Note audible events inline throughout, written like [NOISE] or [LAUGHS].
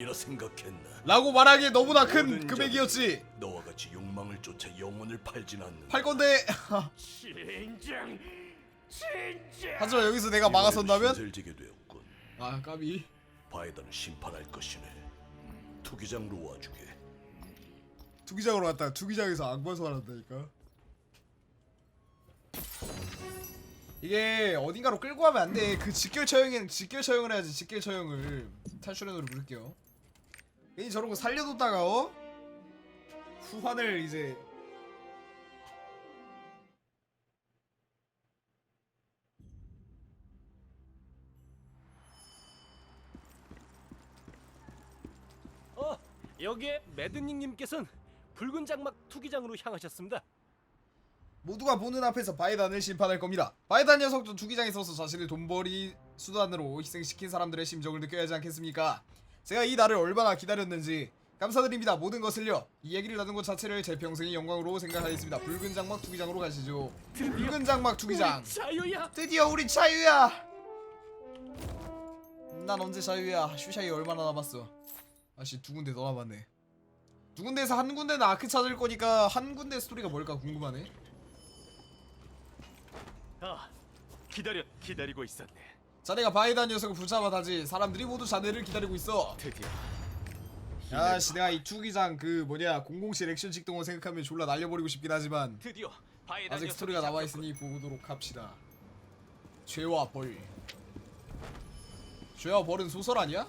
이라 생각했나? 라고 말하기에 너무나 큰 모든 금액이었지 너와 같이 욕망을 쫓아 영혼을 팔진 않는. 팔 건데 [LAUGHS] 진정 진정 하지만 여기서 내가 막아선다면 신세를 지게 되었군. 아 까비 바에다는 심판할 것이네. 투기장으로 와주게. 투기장으로 갔다 투기장에서 악마소 하란다니까 이게 어딘가로 끌고 가면 안돼 그 직결 처형에는 직결 처형을 해야지 직결 처형을 탈출연으로 부를게요 괜히 저런 거 살려뒀다가 어? 후환을 이제 어 여기에 매드닝님께서는 붉은 장막 투기장으로 향하셨습니다 모두가 보는 앞에서 바이단을 심판할 겁니다. 바이단 녀석도 투기장에 서서 자신을 돈벌이 수단으로 희생시킨 사람들의 심정을 느껴야 하지 않겠습니까? 제가 이 날을 얼마나 기다렸는지 감사드립니다. 모든 것을요. 이 얘기를 나눈 것 자체를 제 평생의 영광으로 생각하겠습니다. 붉은 장막 투기장으로 가시죠. 붉은 장막 투기장. 자유야 드디어 우리 자유야. 난 언제 자유야? 슈샤이 얼마나 남았어? 아씨 두 군데 더 남았네. 두 군데에서 한 군데는 아크 찾을 거니까 한 군데 스토리가 뭘까 궁금하네. 아 기다려 기다리고 있었네 자네가 바이단 녀석을 붙잡아다지 사람들이 모두 자네를 기다리고 있어. 드디어. 야씨 내가 이 투기장 그 뭐냐 007 액션 직동을 생각하면 졸라 날려버리고 싶긴 하지만 드디어 바에다 아직 스토리가 남아있으니 보도록 합시다. 죄와 벌. 죄와 벌은 소설 아니야?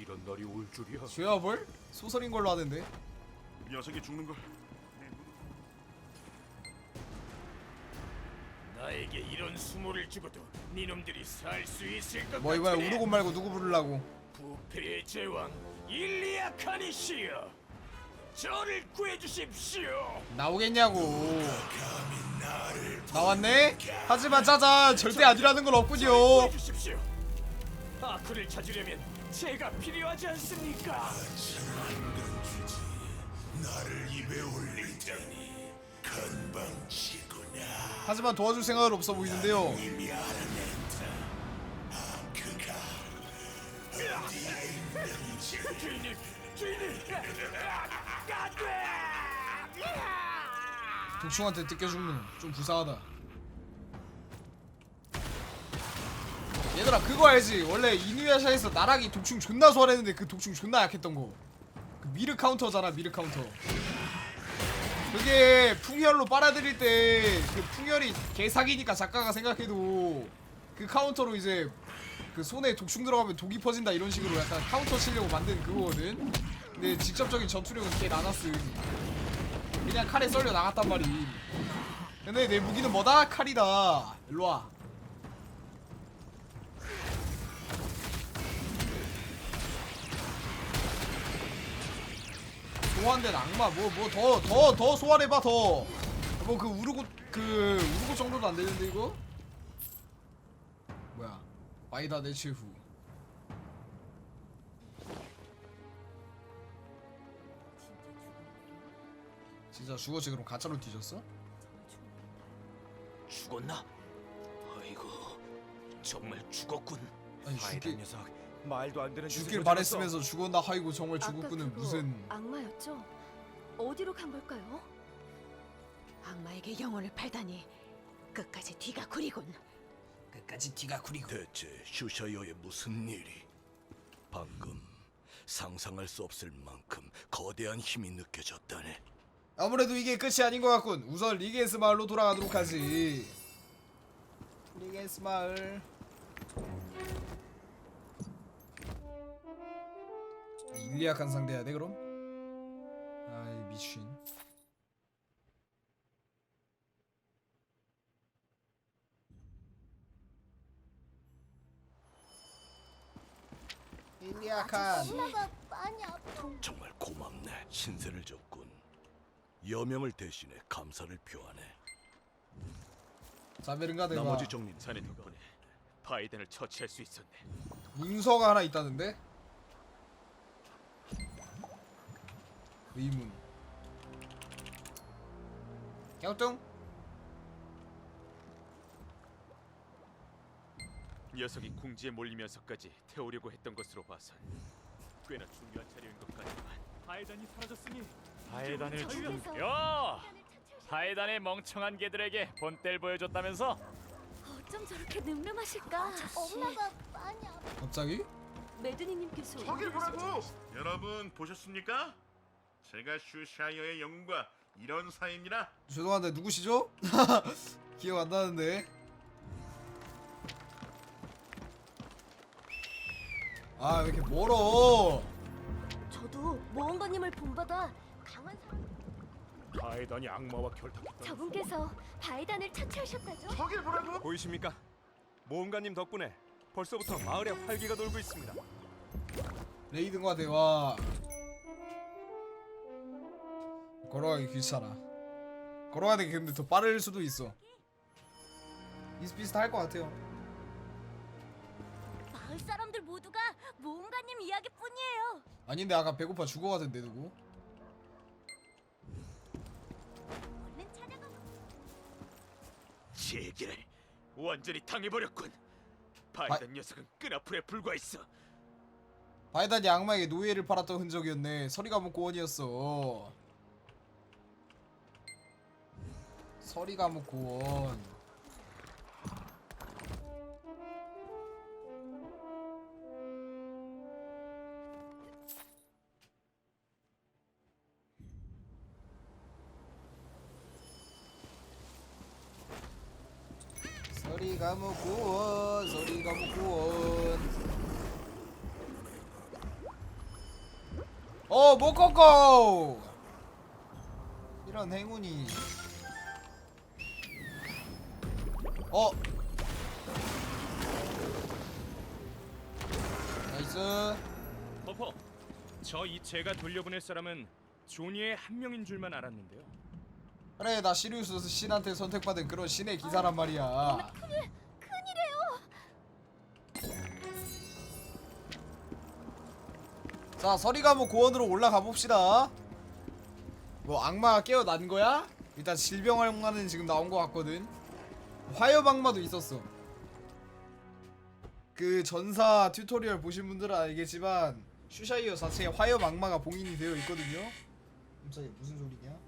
이런 날이 올 줄이야. 죄와 벌? 소설인 걸로 아는데. 녀석이 죽는 걸 나에게 이런 수모를 주고도 니놈들이 살 수 있을 것 뭐 이번에 우르곤 말고 누구 부르려고? 부패의 제왕 일리아 카니시여. 저를 구해주십시오. 나오겠냐고. 나왔네? 하지만 짜잔 절대 아니라는 건 없군요. 구해주십시오. 아크를 찾으려면 제가 필요하지 않습니까? 나를 입에 올릴 테니 치구나. 하지만 도와줄 생각은 없어 보이는데요 독충한테 뜯겨 죽는 좀 불쌍하다. 얘들아 그거 알지? 원래 이누야샤에서 나락이 독충 존나 소환했는데 그 독충 존나 약했던 거. 그 미르 카운터잖아 미르 카운터. 그게 풍혈로 빨아들일 때 그 풍혈이 개사기니까 작가가 생각해도 그 카운터로 이제 그 손에 독충 들어가면 독이 퍼진다 이런 식으로 약간 카운터 치려고 만든 그거거든. 근데 직접적인 전투력은 개 나눴음. 그냥 칼에 썰려 나갔단 말이. 근데 내 무기는 뭐다? 칼이다. 일로 와. 소환된 악마 뭐 뭐 더 더 더 소환해봐 더. 뭐 그 우르고 그 우르고 정도도 안 되는데 이거? 뭐야? 마이다 내체 후. 진짜 죽었지 그럼 가짜로 뒤졌어? 죽었나? 아이고 정말 죽었군 아니 녀석 말도 안 되는 짓을 죽길 저질렀어. 바랬으면서 죽었나 하이고 정말 그거 무슨 악마였죠? 어디로 간 걸까요? 악마에게 영혼을 팔다니 끝까지 뒤가 구리군. 끝까지 뒤가 구리고 대체 슈샤이어의 무슨 일이? 방금 상상할 수 없을 만큼 거대한 힘이 느껴졌다네. 아무래도 이게 끝이 아닌 것 같군 우선 리겐스 마을로 돌아가도록 하지 리겐스 마을 일리약한 상대야 돼 그럼? 아이 미친 일리약한 엄마가 많이 아파. 정말 고맙네. 신세를 졌군. 여명을 대신해 감사를 표하네. 자베른가 대마 나머지 정리는 자네 덕분에 바이든을 처치할 수 있었네 문서가 하나 있다는데? 의문 갸우뚱 녀석이 궁지에 몰리면서까지 태우려고 했던 것으로 봐선 꽤나 중요한 자리인 것 같지만 하이단이 사라졌으니 하이단을 저기에서 죽인 야 하이단의 멍청한 개들에게 본때를 보여줬다면서 어쩜 저렇게 늠름하실까? 엄마가 많이 아파. 갑자기? 메드니님께서 저길 보라고! 여러분 보셨습니까? 제가 슈샤이어의 영웅과 이런 사이입니다. 죄송한데 누구시죠? [LAUGHS] 기억 안 나는데. 아 왜 이렇게 멀어? 저도 모험가님을 본받아 강한 사람 하이단이 악마와 결탁했다 저분께서 바이단을 차치하셨다죠? 저길 보라고! 보이십니까? 모험가님 덕분에 벌써부터 마을에 활기가 돌고 있습니다. 레이든과 대화. 걸어가기 귀찮아. 걸어가는 게 근데 더 빠를 수도 있어. 비슷비슷할 것 같아요. 마을 사람들 모두가 모험가님 이야기뿐이에요. 아닌데 아까 배고파 죽어가던데 누구? 얼른 찾아가. 제기를 완전히 당해버렸군 바이단 녀석은 끈앞풀에 불과했어 바이단이 악마에게 노예를 팔았던 흔적이었네. 서리가 목고원이었어. 서리가 목고원. 서리가 목고원. 서리가 목고원. 어 모코코 이런 행운이 어. 나이스. 버퍼 저 이체가 돌려보낼 사람은 조니의 한 명인 줄만 알았는데요. 그래 나 시리우스 신한테 선택받은 그런 신의 기사란 말이야. 자 서리가모 고원으로 올라가 봅시다. 뭐 악마가 깨어난 거야? 일단 질병 악마는 지금 나온 거 같거든 화염 악마도 있었어. 그 전사 튜토리얼 보신 분들은 알겠지만 슈샤이어 자체에 화염 악마가 봉인이 되어 있거든요. 깜짝이야 무슨 소리냐?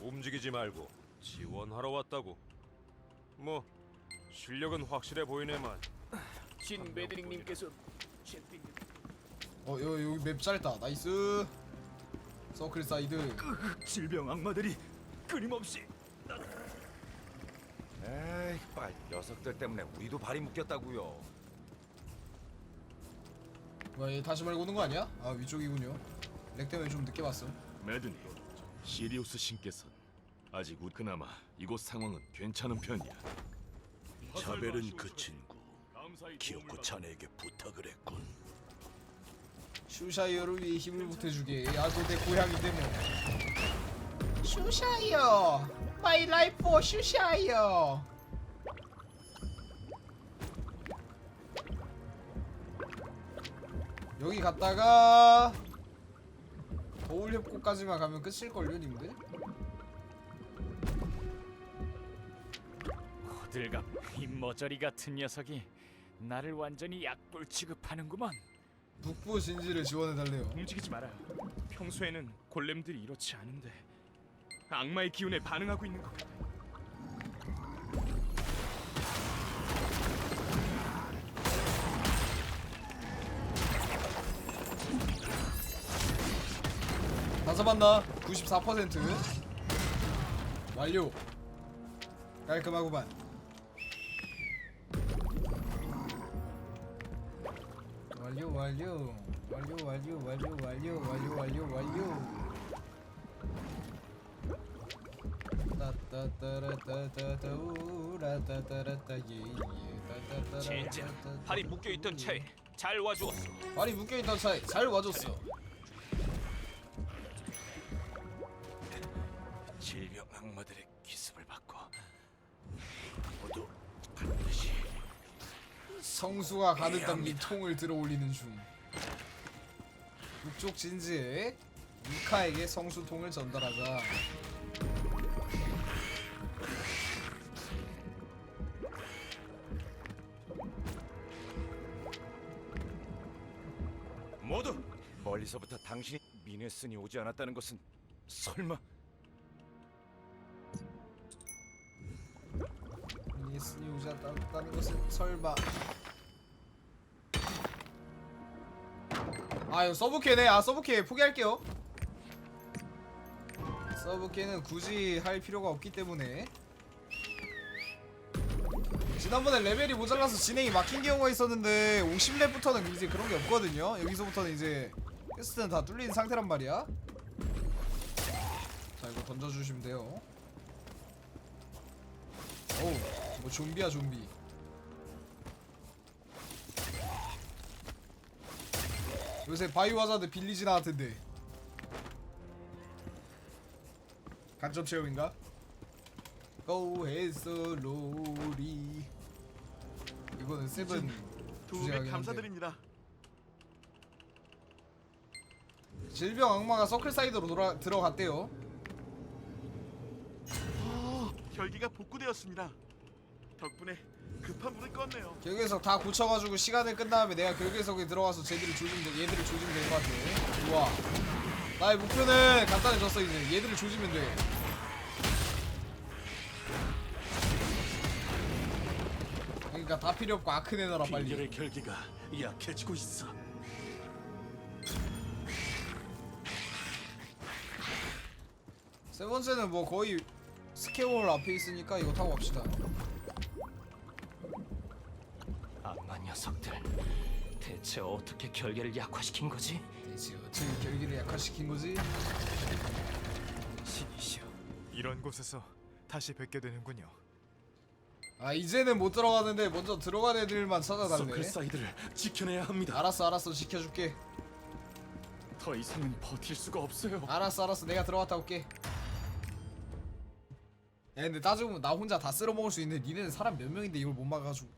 움직이지 말고 지원하러 왔다고. 뭐 실력은 확실해 보이네만. 진 메드링님께서 어 여기 여기 맵 짧다. 나이스 서클 사이드 질병 악마들이 끊임없이 에이, 빨 녀석들 때문에 우리도 발이 묶였다고요. 뭐야 얘 다시 말고 오는 거 아니야? 아 위쪽이군요 렉 때문에 좀 늦게 봤어 메드니, 시리우스 신께서 아직 우- 그나마 이곳 상황은 괜찮은 편이야. 자벨은 그 친구 기어코 자네에게 부탁을 했군. 슈샤이어를 위해 힘을 보태주게 야도 내 고향인데 뭐 슈샤이어! 마이 라이프 포 슈샤이어! 여기 갔다가 거울협곡까지만 가면 끝일걸요 님들? 호들갑 이 머저리 같은 녀석이 나를 완전히 약돌 취급하는구먼 북부 진지를 지원해달래요. 움직이지 말아요. 평소에는 골렘들이 이렇지 않은데 악마의 기운에 반응하고 있는 것 같아 다 잡았나? 94% 완료. 깔끔하구만 완료 완료 완료 완료 완료 완료 완료 완료 완료 젠장 발이 묶여있던 차에 잘 와주었어 발이 묶여있던 차에 잘 와줬어 성수가 가득 담긴 통을 들어 올리는 중. 북쪽 진지에 루카에게 성수통을 전달하자. 모두 멀리서부터 당신이 미네슨이 오지 않았다는 것은 설마? 미네슨이 오지 않았다는 것은 설마. 아 이거 서브캐네. 아 서브캐 포기할게요. 서브캐는 굳이 할 필요가 없기 때문에. 지난번에 레벨이 모자라서 진행이 막힌 경우가 있었는데 50렙부터는 이제 그런 게 없거든요. 여기서부터는 이제 퀘스트는 다 뚫린 상태란 말이야. 자 이거 던져주시면 돼요. 어우 뭐 좀비야 좀비 요새 바이오 하자드 빌리지 나왔던데 간접 체험인가? 고해서 로리 이거는 세븐 도움에 주제하긴 한데. 감사드립니다. 질병 악마가 서클 사이드로 돌아, 들어갔대요 결기가 복구되었습니다. 덕분에 급한 물을 껐네요. 결계석 다 고쳐가지고 시간을 끝 다음에 내가 결계석에 들어가서 쟤들을 조지면 돼 얘들을 조지면 될 것 같아 좋아. 나의 목표는 간단해졌어 이제. 얘들을 조지면 돼. 그러니까 다 필요 없고 아크 내놔라 빨리. 빈결의 결기가 약해지고 있어. 세 번째는 뭐 거의 스케올 앞에 있으니까 이거 타고 갑시다 녀석들 대체 어떻게 결계를 약화시킨 거지? 대체 어떻게 결기를 약화시킨 거지? 신이시여 이런 곳에서 다시 뵙게 되는군요 아 이제는 못 들어가는데 먼저 들어간 애들만 찾아달래 서클 사이드를 지켜내야 합니다. 알았어 알았어 지켜줄게 더 이상은 버틸 수가 없어요. 알았어 알았어 내가 들어갔다 올게 야 근데 따지고 보면 나 혼자 다 쓸어 먹을 수 있는데 니네는 사람 몇 명인데 이걸 못 막아가지고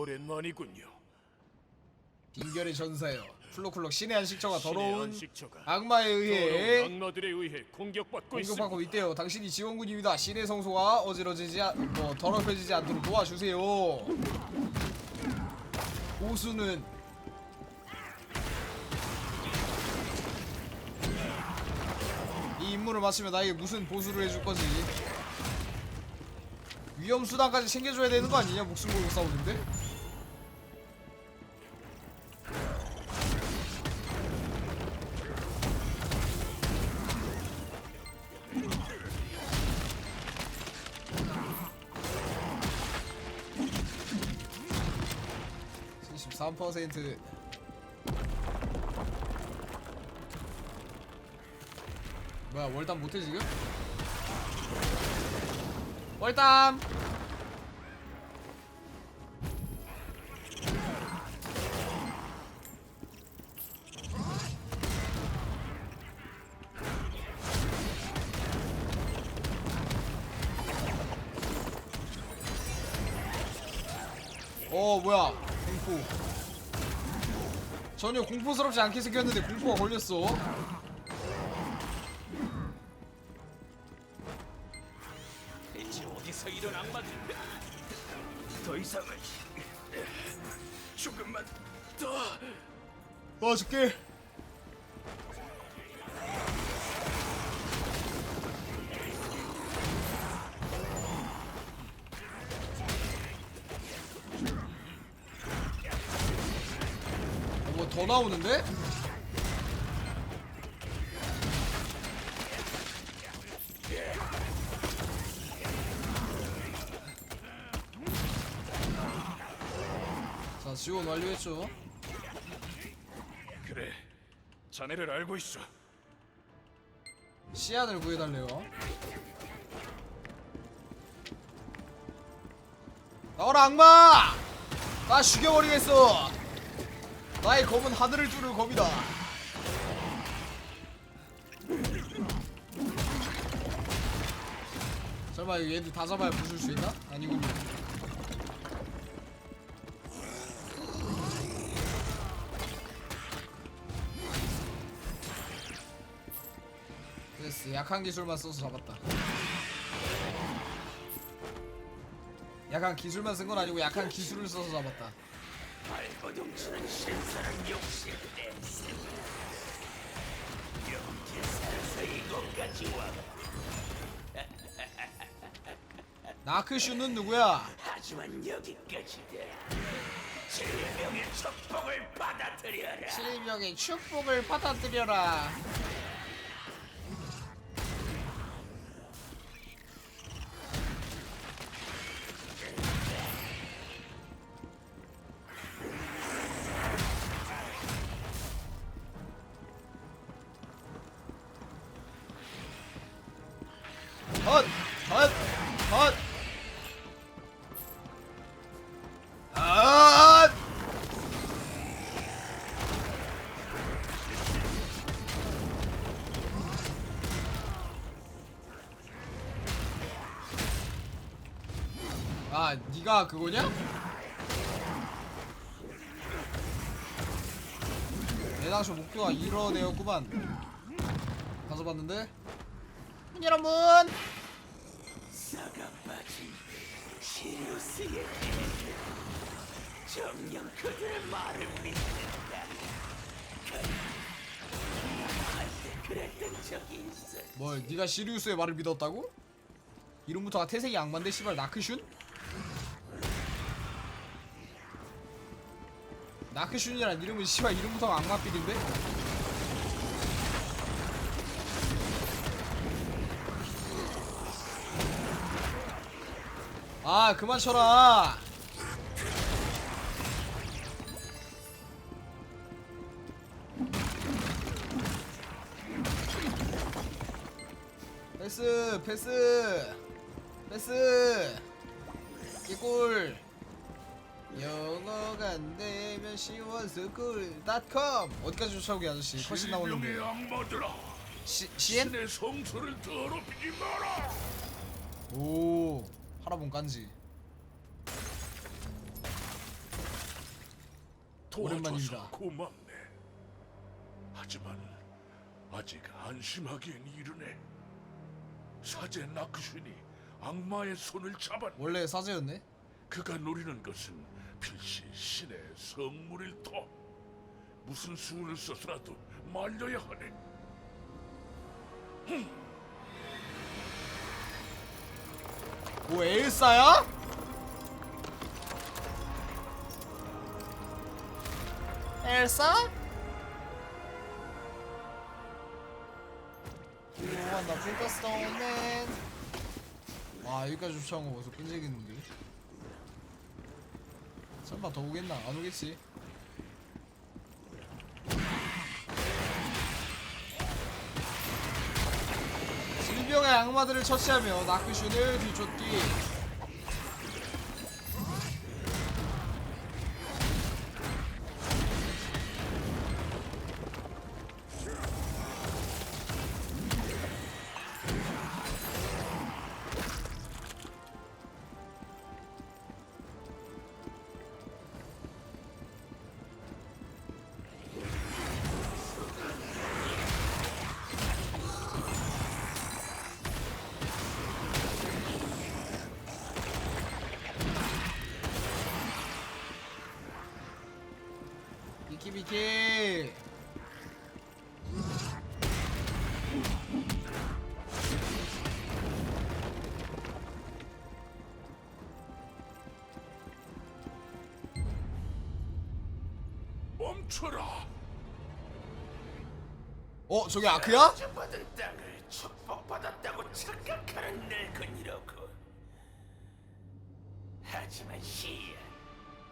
오랜만이군요. 빈결의 전사여 플로클럭 신의 한 식처가 더러운 악마에 의해 악마들에 의해 공격받고 공격받고 있대요. 당신이 지원군입니다. 신의 성소가 어지러지지 않, 뭐 더럽혀지지 않도록 도와주세요. 보수는 이 임무를 마치면 나에게 무슨 보수를 해줄 거지? 위험 수단까지 챙겨줘야 되는 거 아니냐 목숨 걸고 싸우는데? (73%) 뭐야 월담 못해 지금? 월담 전혀 공포스럽지 않게 생겼는데 공포가 걸렸어 대체 어디서 이런 악마들? 더 이상은 조금만 더. 도와줄게 나오는데? 자 지원 완료했죠 그래, 자네를 알고 있어. 시안을 구해달래요. 나와라 악마! 나 죽여버리겠어. 나의 검은 하늘을 뚫을 검이다. 설마 이거 얘들 다 잡아야 부술 수 있나? 아니군요. 됐어. 약한 기술만 써서 잡았다. 약간 기술만 쓴 건 아니고 약간 기술을 써서 잡았다. [LAUGHS] 나크슈는 누구야? 하지만 여기까지다. 실명의 축복을 받아들여라. 실명의 축복을 받아들여라. 헛! 헛! 헛! 헛! 아, 네가 그거냐? 내 당시 목표가 이뤄내었구만. 가서 봤는데 문 여러분 시리우스의 정령 그들의 말을 믿는다. 한때 그랬던 적이 있어. 뭘 네가 시리우스의 말을 믿었다고? 이름부터가 태생이 악마인데 씨발 나크슌? 나크슌이란 이름은 씨발 이름부터가 악마필인데? 아 그만 쳐라. 패스 패스. 패스. 개꿀 영어가 안 되면 꿀닷컴. 어디까지 쫓아오게 아저씨? 훨씬 나오는데. 시, 시엔? 신의 성소를 더럽히지 마라. 오 하라본 깐지 오랜만입니다. 도와줘서 고맙네. 하지만 아직 안심하기엔 이르네. 사제 나크슌이 악마의 손을 잡았. 원래 사제였네? 그가 노리는 것은 필시 신의 성물일 터. 무슨 수를 써서라도 말려야 하네. 뭐 엘사야? 엘사? 요한나 필터스톤맨 와 여기까지 쫓아온 거 벌써 끈질기는데 설마 더 오겠나? 안 오겠지 질병의 악마들을 처치하며 나크슌을 뒤쫓기 비키 비키 멈춰라. 어 저기 아크야? 받은 땅을 축복받았다고 착각하는 늙은이로고. 하지만 시야,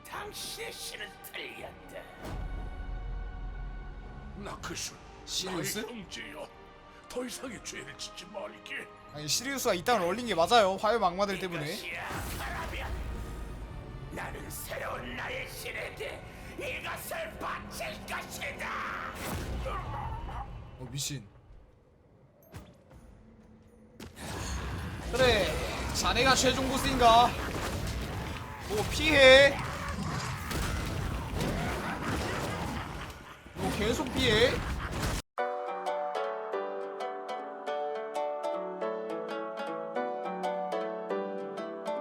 당신의 신은 틀렸다. 나크슌, 시리우스? 나의 형제여. 더 이상의 죄를 짓지 말게. 아니 시리우스가 이 땅을 얼린 게 맞아요 화염 악마들 때문에 이것이야, 나는 새로운 나의 신에게 이것을 바칠 것이다. 어 미신 그래 자네가 최종 보스인가 뭐 피해 계속 피해